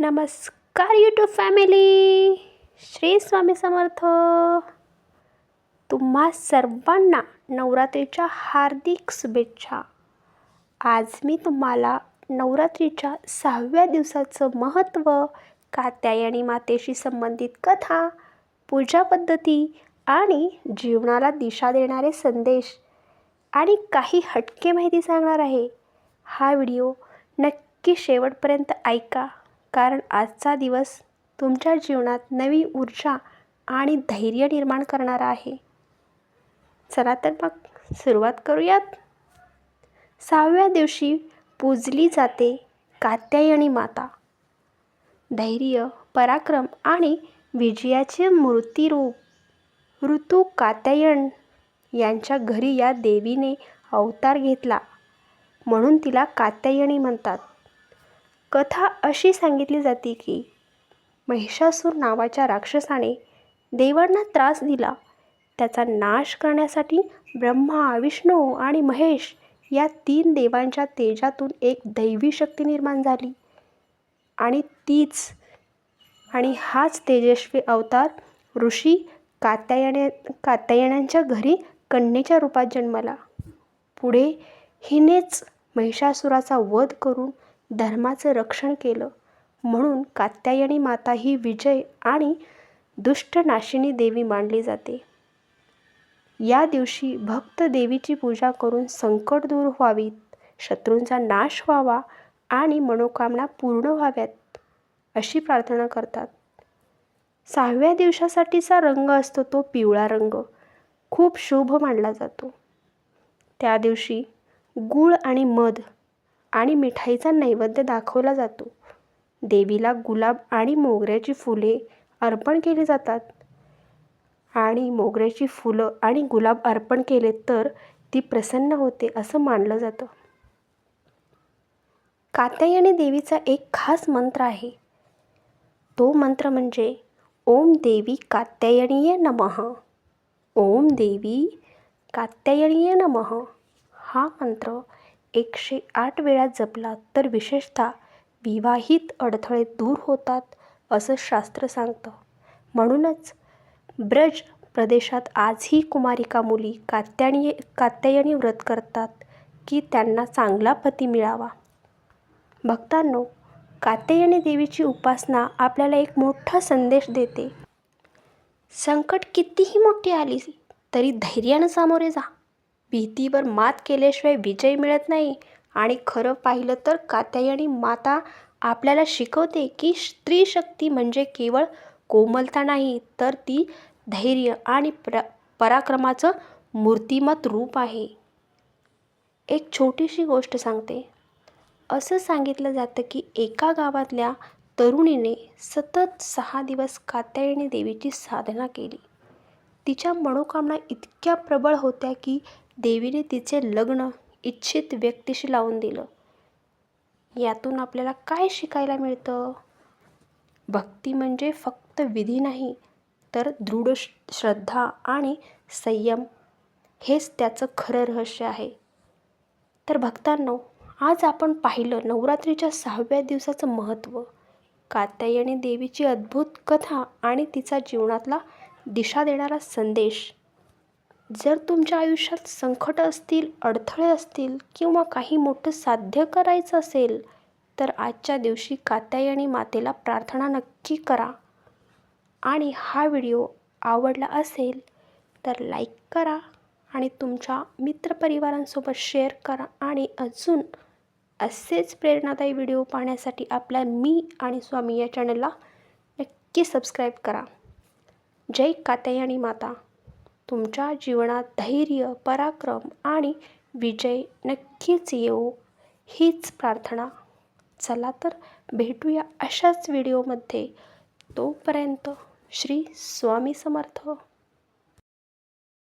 नमस्कार YouTube family Shri Swami Samarth. तुम्हा सर्वांना नवरात्रीच्या हार्दिक शुभेच्छा. आज मी तुम्हाला नवरात्रीच्या सहाव्या दिवसाचं महत्त्व कात्यायनी मातेशी संबंधित कथा पूजा पद्धती आणि जीवनाला दिशा देणारे संदेश आणि काही हटके माहिती सांगणार आहे. हा व्हिडिओ नक्की शेवटपर्यंत ऐका. कारण आजचा दिवस तुमच्या जीवनात नवी ऊर्जा आणि धैर्य निर्माण करणारा आहे. चला तर मग सुरुवात करूयात. सहाव्या दिवशी पूजली जाते कात्यायनी माता. धैर्य पराक्रम आणि विजयाचे मूर्तिरूप ऋतू कात्यायन यांच्या घरी या देवीने अवतार घेतला म्हणून तिला कात्यायनी म्हणतात. कथा अशी सांगितली जाते की महिषासूर नावाच्या राक्षसाने देवांना त्रास दिला. त्याचा नाश करण्यासाठी ब्रह्मा विष्णू आणि महेश या तीन देवांच्या तेजातून एक दैवी शक्ती निर्माण झाली. आणि तीच आणि हाच तेजस्वी अवतार ऋषी कात्यायने कात्यायनांच्या घरी कन्येच्या रूपात जन्मला. पुढे हिनेच महिषासुराचा वध करून धर्माचं रक्षण केलं. म्हणून कात्यायनी माता ही विजय आणि दुष्टनाशिनी देवी मानली जाते. या दिवशी भक्त देवीची पूजा करून संकट दूर व्हावीत शत्रूंचा नाश व्हावा आणि मनोकामना पूर्ण व्हाव्यात अशी प्रार्थना करतात. सहाव्या दिवसासाठीचा रंग असतो तो पिवळा रंग. खूप शुभ मानला जातो. त्या दिवशी गूळ आणि मध आणि मिठाईचा नैवेद्य दाखवला जातो. देवीला गुलाब आणि मोगऱ्याची फुले अर्पण केली जातात. आणि मोगऱ्याची फुलं आणि गुलाब अर्पण केले तर ती प्रसन्न होते असं मानलं जातं. कात्यायनी देवीचा एक खास मंत्र आहे. तो मंत्र म्हणजे ओम देवी कात्यायनीय नमः. ओम देवी कात्यायनीय नमः. हा मंत्र एकशे आठ वेळा जपला तर विशेषतः विवाहित अडथळे दूर होतात असं शास्त्र सांगतं. म्हणूनच ब्रज प्रदेशात आजही कुमारिका मुली कात्यायनी कात्यायनी व्रत करतात की त्यांना चांगला पती मिळावा. भक्तांनो कात्यायनी देवीची उपासना आपल्याला एक मोठा संदेश देते. संकट कितीही मोठी आली तरी धैर्यानं सामोरे जा. भीतीवर मात केल्याशिवाय विजय मिळत नाही. आणि खरं पाहिलं तर कात्यायनी माता आपल्याला शिकवते की स्त्री शक्ती म्हणजे केवळ कोमलता नाही तर ती धैर्य आणि प्र पराक्रमाचं मूर्तिमत रूप आहे. एक छोटीशी गोष्ट सांगते. असं सांगितलं जातं की एका गावातल्या तरुणीने सतत सहा दिवस कात्यायनी देवीची साधना केली. तिच्या मनोकामना इतक्या प्रबळ होत्या की देवीने तिचे लग्न इच्छित व्यक्तीशी लावून दिलं. यातून आपल्याला काय शिकायला मिळतं? भक्ती म्हणजे फक्त विधी नाही तर दृढ श्रद्धा आणि संयम हेच त्याचं खरं रहस्य आहे. तर भक्तांनो आज आपण पाहिलं नवरात्रीच्या सहाव्या दिवसाचं महत्त्व. कात्यायनी देवीची अद्भुत कथा आणि तिचा जीवनातला दिशा देणारा संदेश जर तुमच्या आयुष्यात संकट असतील अडथळे असतील किंवा काही मोठं साध्य करायचं असेल तर आजच्या दिवशी कात्यायनी मातेला प्रार्थना नक्की करा. आणि हा व्हिडिओ आवडला असेल तर लाईक करा आणि तुमच्या मित्रपरिवारांसोबत शेअर करा आणि अजून असेच प्रेरणादायी व्हिडिओ पाहण्यासाठी आपल्या मी आणि स्वामी या चॅनलला नक्की सबस्क्राईब करा. जय कात्यायनी माता. तुमच्या जीवनात धैर्य पराक्रम आणि विजय नक्कीच येऊ हीच प्रार्थना. चला तर भेटूया अशाच व्हिडिओमध्ये तोपर्यंत श्री स्वामी समर्थ.